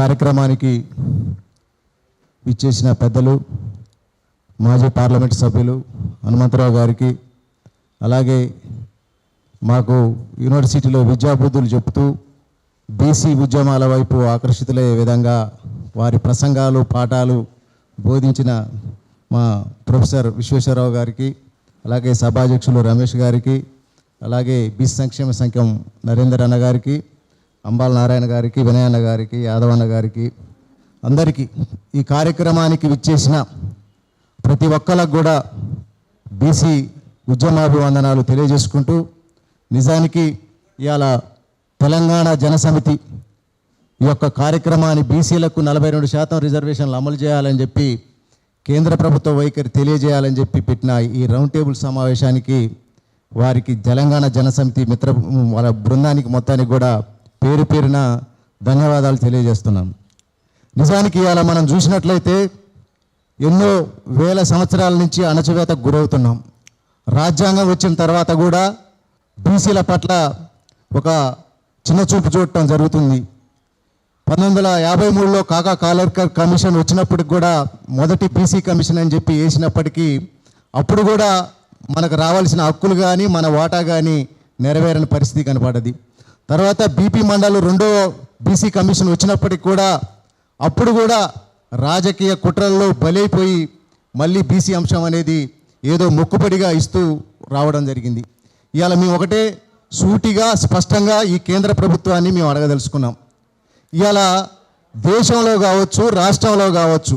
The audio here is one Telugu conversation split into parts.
కార్యక్రమానికి ఇచ్చేసిన పెద్దలు మాజీ పార్లమెంట్ సభ్యులు హనుమంతరావు గారికి అలాగే మాకు యూనివర్సిటీలో విద్యాబుద్ధులు చెప్తూ బీసీ ఉద్యమాల వైపు ఆకర్షితులయ్యే విధంగా వారి ప్రసంగాలు పాఠాలు బోధించిన మా ప్రొఫెసర్ విశ్వేశ్వరరావు గారికి అలాగే సభాధ్యక్షులు రమేష్ గారికి అలాగే బీసీ సంక్షేమ సంఘం నరేందర్ అన్న గారికి అంబాల నారాయణ గారికి వినయన్న గారికి యాదవన్న గారికి అందరికీ ఈ కార్యక్రమానికి విచ్చేసిన ప్రతి ఒక్కరికి కూడా బీసీ ఉద్యమాభివందనాలు తెలియజేసుకుంటూ నిజానికి ఇవాళ తెలంగాణ జనసమితి ఈ యొక్క కార్యక్రమాన్ని బీసీలకు నలభై రెండు శాతం రిజర్వేషన్లు అమలు చేయాలని చెప్పి కేంద్ర ప్రభుత్వ వైఖరి తెలియజేయాలని చెప్పి పెట్టిన ఈ రౌండ్ టేబుల్ సమావేశానికి వారికి తెలంగాణ జనసమితి మిత్ర వాళ్ళ బృందానికి మొత్తానికి కూడా పేరు పేరున ధన్యవాదాలు తెలియజేస్తున్నాం. నిజానికి ఇవాళ మనం చూసినట్లయితే ఎన్నో వేల సంవత్సరాల నుంచి అణచివేతకు గురవుతున్నాం. రాజ్యాంగం వచ్చిన తర్వాత కూడా బీసీల పట్ల ఒక చిన్న చూపు చూడటం జరుగుతుంది. పంతొమ్మిది వందల యాభై మూడులో కాకా కాలర్కర్ కమిషన్ వచ్చినప్పటికి కూడా మొదటి బీసీ కమిషన్ అని చెప్పి వేసినప్పటికీ అప్పుడు కూడా మనకు రావాల్సిన హక్కులు కానీ మన వాటా కానీ నెరవేరని పరిస్థితి కనపడది. తర్వాత బీపీ మండలి రెండో బీసీ కమిషన్ వచ్చినప్పటికి కూడా అప్పుడు కూడా రాజకీయ కుట్రల్లో బలైపోయి మళ్ళీ బీసీ అంశం అనేది ఏదో మొక్కుబడిగా ఇస్తూ రావడం జరిగింది. ఇవాళ మేము ఒకటే సూటిగా స్పష్టంగా ఈ కేంద్ర ప్రభుత్వాన్ని మేము అడగదలుచుకున్నాం. ఇవాళ దేశంలో కావచ్చు రాష్ట్రంలో కావచ్చు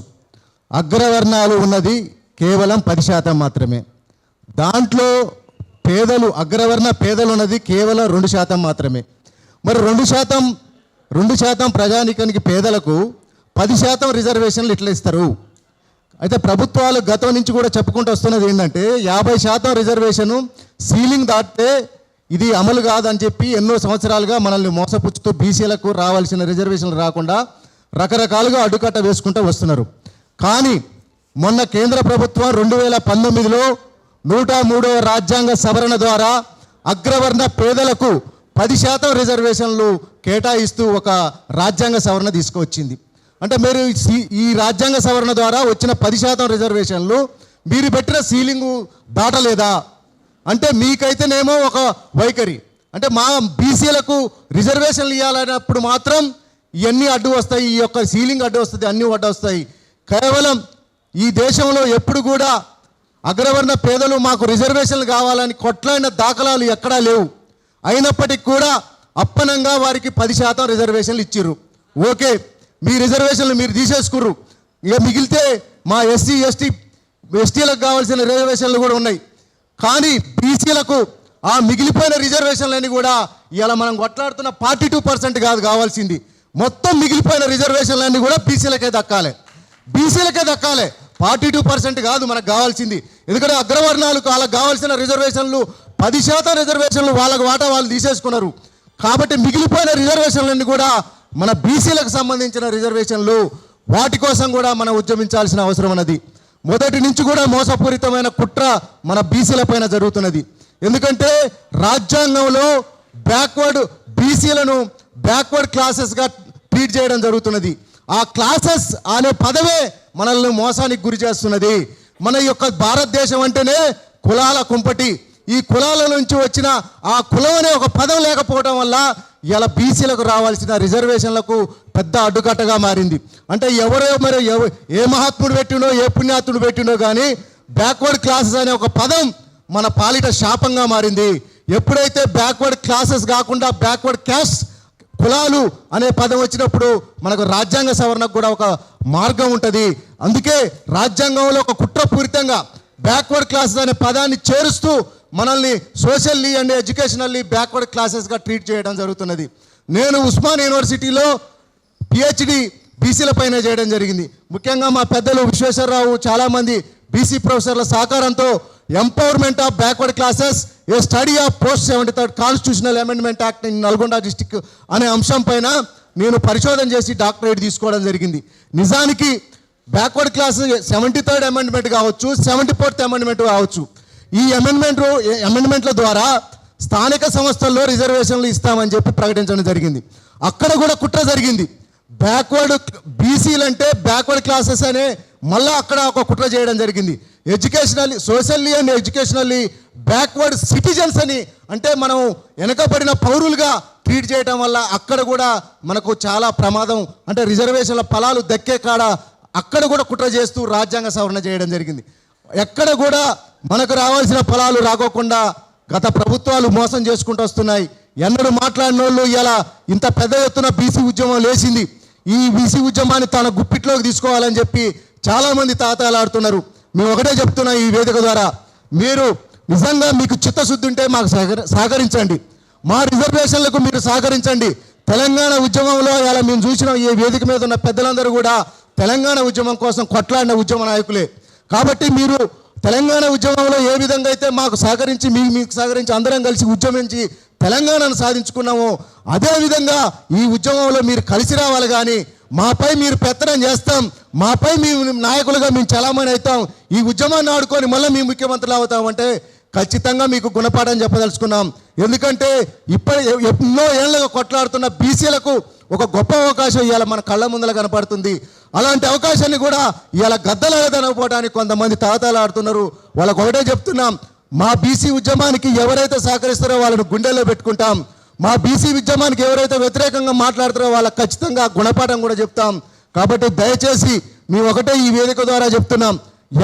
అగ్రవర్ణాలు ఉన్నది కేవలం పది శాతం మాత్రమే. దాంట్లో పేదలు అగ్రవర్ణ పేదలు ఉన్నది కేవలం రెండు శాతం మాత్రమే. మరి రెండు శాతం రెండు శాతం ప్రజానికానికి పేదలకు పది శాతం రిజర్వేషన్లు ఇట్లా ఇస్తారు. అయితే ప్రభుత్వాలు గతం నుంచి కూడా చెప్పుకుంటూ వస్తున్నది ఏంటంటే యాభై శాతం రిజర్వేషను సీలింగ్ దాటితే ఇది అమలు కాదని చెప్పి ఎన్నో సంవత్సరాలుగా మనల్ని మోసపుచ్చుతూ బీసీలకు రావాల్సిన రిజర్వేషన్లు రాకుండా రకరకాలుగా అడ్డుకట్ట వేసుకుంటూ వస్తున్నారు. కానీ మొన్న కేంద్ర ప్రభుత్వం రెండు వేల పంతొమ్మిదిలో నూట మూడవ రాజ్యాంగ సవరణ ద్వారా అగ్రవర్ణ పేదలకు పది శాతం రిజర్వేషన్లు కేటాయిస్తూ ఒక రాజ్యాంగ సవరణ తీసుకువచ్చింది అంటే మీరు ఈ- ఈ రాజ్యాంగ సవరణ ద్వారా వచ్చిన పది శాతం రిజర్వేషన్లు మీరు పెట్టిన సీలింగు దాటలేదా? అంటే మీకైతేనేమో ఒక వైఖరి. అంటే మా బీసీలకు రిజర్వేషన్లు ఇవ్వాలన్నప్పుడు మాత్రం ఇవన్నీ అడ్డు వస్తాయి ఈ యొక్క సీలింగ్ అడ్డు వస్తుంది అన్నీ అడ్డు వస్తాయి. కేవలం ఈ దేశంలో ఎప్పుడు కూడా అగ్రవర్ణ పేదలు మాకు రిజర్వేషన్లు కావాలని కొట్లాడిన దాఖలాలు ఎక్కడా లేవు. అయినప్పటికీ కూడా అప్పనంగా వారికి పది శాతం రిజర్వేషన్లు ఇచ్చిర్రు. ఓకే మీ రిజర్వేషన్లు మీరు తీసేసుకుర్రు. ఇక మిగిలితే మా ఎస్సీ ఎస్టీ ఎస్టీలకు కావాల్సిన రిజర్వేషన్లు కూడా ఉన్నాయి. కానీ బీసీలకు ఆ మిగిలిపోయిన రిజర్వేషన్లన్నీ కూడా ఇలా మనం కొట్లాడుతున్న ఫార్టీ టూ పర్సెంట్ కాదు కావాల్సింది. మొత్తం మిగిలిపోయిన రిజర్వేషన్లన్నీ కూడా బీసీలకే దక్కాలి. బీసీలకే దక్కాలి. ఫార్టీ టూ పర్సెంట్ కాదు మనకు కావాల్సింది. ఎందుకంటే అగ్రవర్ణాలకు వాళ్ళకి కావాల్సిన రిజర్వేషన్లు పది శాతం రిజర్వేషన్లు వాళ్ళకి వాటా వాళ్ళు తీసేసుకున్నారు. కాబట్టి మిగిలిపోయిన రిజర్వేషన్లన్నీ కూడా మన బీసీలకు సంబంధించిన రిజర్వేషన్లు వాటి కోసం కూడా మనం ఉద్యమించాల్సిన అవసరం ఉన్నది మొదటి నుంచి కూడా మోసపూరితమైన కుట్ర మన బీసీల పైన జరుగుతున్నది. ఎందుకంటే రాజ్యాంగంలో బ్యాక్వర్డ్ బీసీలను బ్యాక్వర్డ్ క్లాసెస్గా ట్రీట్ చేయడం జరుగుతున్నది. ఆ క్లాసెస్ అనే పదవే మనల్ని మోసానికి గురి చేస్తున్నది. మన యొక్క భారతదేశం అంటేనే కులాల కుంపటి. ఈ కులాల నుంచి వచ్చిన ఆ కులం అనే ఒక పదం లేకపోవడం వల్ల ఇలా బీసీలకు రావాల్సిన రిజర్వేషన్లకు పెద్ద అడ్డుకట్టగా మారింది. అంటే ఎవరో మరి ఎవ ఏ మహాత్ముడు పెట్టిండో ఏ పుణ్యాత్ముడు పెట్టినో కానీ బ్యాక్వర్డ్ క్లాసెస్ అనే ఒక పదం మన పాలిట శాపంగా మారింది. ఎప్పుడైతే బ్యాక్వర్డ్ క్లాసెస్ కాకుండా బ్యాక్వర్డ్ క్యాస్ట్ కులాలు అనే పదం వచ్చినప్పుడు మనకు రాజ్యాంగ సవరణకు కూడా ఒక మార్గం ఉంటుంది. అందుకే రాజ్యాంగంలో ఒక కుట్రపూరితంగా బ్యాక్వర్డ్ క్లాసెస్ అనే పదాన్ని చేరుస్తూ మనల్ని సోషల్లీ అండ్ ఎడ్యుకేషనల్లీ బ్యాక్వర్డ్ క్లాసెస్గా ట్రీట్ చేయడం జరుగుతున్నది. నేను ఉస్మాన్ యూనివర్సిటీలో పిహెచ్డి బీసీల పైన చేయడం జరిగింది. ముఖ్యంగా మా పెద్దలు విశ్వేశ్వరరావు చాలామంది బీసీ ప్రొఫెసర్ల సహకారంతో empowerment of backward classes a study of post seventy third constitutional amendment act in Nalgonda district అనే అంశం పైన నేను పరిశోధన చేసి డాక్టరేట్ తీసుకోవడం జరిగింది. నిజానికి backward class seventy third amendment కావచ్చు సెవెంటీ ఫోర్త్ అమెండ్మెంట్ కావచ్చు. ఈ అమెండ్మెంట్ అమెండ్మెంట్ల ద్వారా స్థానిక సంస్థల్లో రిజర్వేషన్లు ఇస్తామని చెప్పి ప్రకటించడం జరిగింది. అక్కడ కూడా కుట్ర జరిగింది. బ్యాక్వర్డ్ బీసీలు అంటే బ్యాక్వర్డ్ క్లాసెస్ అనే మళ్ళీ అక్కడ ఒక కుట్ర చేయడం జరిగింది. Educationally socially and educationally backward citizens అని అంటే మనం వెనకబడిన పౌరులుగా ట్రీట్ చేయడం వల్ల అక్కడ కూడా మనకు చాలా ప్రమాదం అంటే రిజర్వేషన్ల ఫలాలు దక్కే కాడ అక్కడ కూడా కుట్ర చేస్తూ రాజ్యాంగ సవరణ చేయడం జరిగింది. ఎక్కడ కూడా మనకు రావాల్సిన ఫలాలు రాకోకుండా గత ప్రభుత్వాలు మోసం చేసుకుంటూ వస్తున్నాయి. ఎన్నడూ మాట్లాడిన వాళ్ళు ఇలా ఇంత పెద్ద ఎత్తున బీసీ ఉద్యమం లేచింది. ఈ బీసీ ఉద్యమాన్ని తన గుప్పిట్లోకి తీసుకోవాలని చెప్పి చాలామంది తాతాలాడుతున్నారు మేము ఒకటే చెప్తున్నాం ఈ వేదిక ద్వారా. మీరు నిజంగా మీకు చిత్తశుద్ధి ఉంటే మాకు సహకరించండి. మా రిజర్వేషన్లకు మీరు సహకరించండి. తెలంగాణ ఉద్యమంలో ఇలా మేము చూసిన ఈ వేదిక మీద ఉన్న పెద్దలందరూ కూడా తెలంగాణ ఉద్యమం కోసం కొట్లాడిన ఉద్యమ నాయకులే. కాబట్టి మీరు తెలంగాణ ఉద్యమంలో ఏ విధంగా అయితే మాకు సహకరించి మీ మీకు సహకరించి అందరం కలిసి ఉద్యమించి తెలంగాణను సాధించుకున్నామో అదేవిధంగా ఈ ఉద్యమంలో మీరు కలిసి రావాలి కానీ మాపై మీరు పెత్తనం చేస్తాం మాపై మీ నాయకులుగా మేము చలామణి అవుతాం ఈ ఉద్యమాన్ని ఆడుకొని మళ్ళీ మేము ముఖ్యమంత్రులు అవుతామంటే ఖచ్చితంగా మీకు గుణపాఠం చెప్పదలుచుకున్నాం. ఎందుకంటే ఇప్పటి ఎన్నో ఏళ్ళగా కొట్లాడుతున్న బీసీలకు ఒక గొప్ప అవకాశం ఇవాళ మన కళ్ళ ముందర కనపడుతుంది. అలాంటి అవకాశాన్ని కూడా ఇవాళ గద్దలగదనకపోవడానికి కొంతమంది తాతాలాడుతున్నారు వాళ్ళకు ఒకటే చెప్తున్నాం మా బీసీ ఉద్యమానికి ఎవరైతే సహకరిస్తారో వాళ్ళని గుండెల్లో పెట్టుకుంటాం. మా బీసీ ఉద్యమానికి ఎవరైతే వ్యతిరేకంగా మాట్లాడుతారో వాళ్ళకి ఖచ్చితంగా గుణపాఠం కూడా చెప్తాం. కాబట్టి దయచేసి మేము ఒకటే ఈ వేదిక ద్వారా చెప్తున్నాం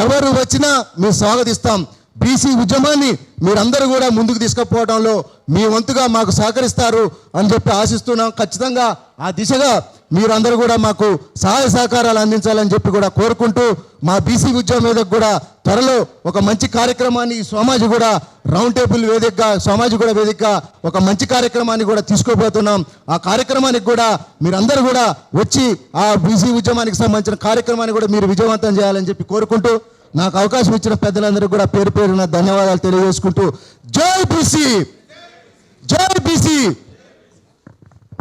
ఎవరు వచ్చినా మేము స్వాగతిస్తాం. బీసీ ఉద్యమాన్ని మీరందరూ కూడా ముందుకు తీసుకుపోవడంలో మీ వంతుగా మాకు సహకరిస్తారు అని చెప్పి ఆశిస్తున్నాం. ఖచ్చితంగా ఆ దిశగా మీరందరూ కూడా మాకు సహాయ సహకారాలు అందించాలని చెప్పి కూడా కోరుకుంటూ మా బీసీ ఉద్యమం మీద కూడా త్వరలో ఒక మంచి కార్యక్రమాన్ని సోమాజి కూడా రౌండ్ టేబుల్ వేదికగా సోమాజి కూడా వేదికగా ఒక మంచి కార్యక్రమాన్ని కూడా తీసుకోబోతున్నాం. ఆ కార్యక్రమానికి కూడా మీరందరూ కూడా వచ్చి ఆ బీసీ ఉద్యమానికి సంబంధించిన కార్యక్రమాన్ని కూడా మీరు విజయవంతం చేయాలని చెప్పి కోరుకుంటూ నాకు అవకాశం ఇచ్చిన పెద్దలందరికీ కూడా పేరు పేరున ధన్యవాదాలు తెలియజేసుకుంటూ జై బీసీ! జై బీసీ!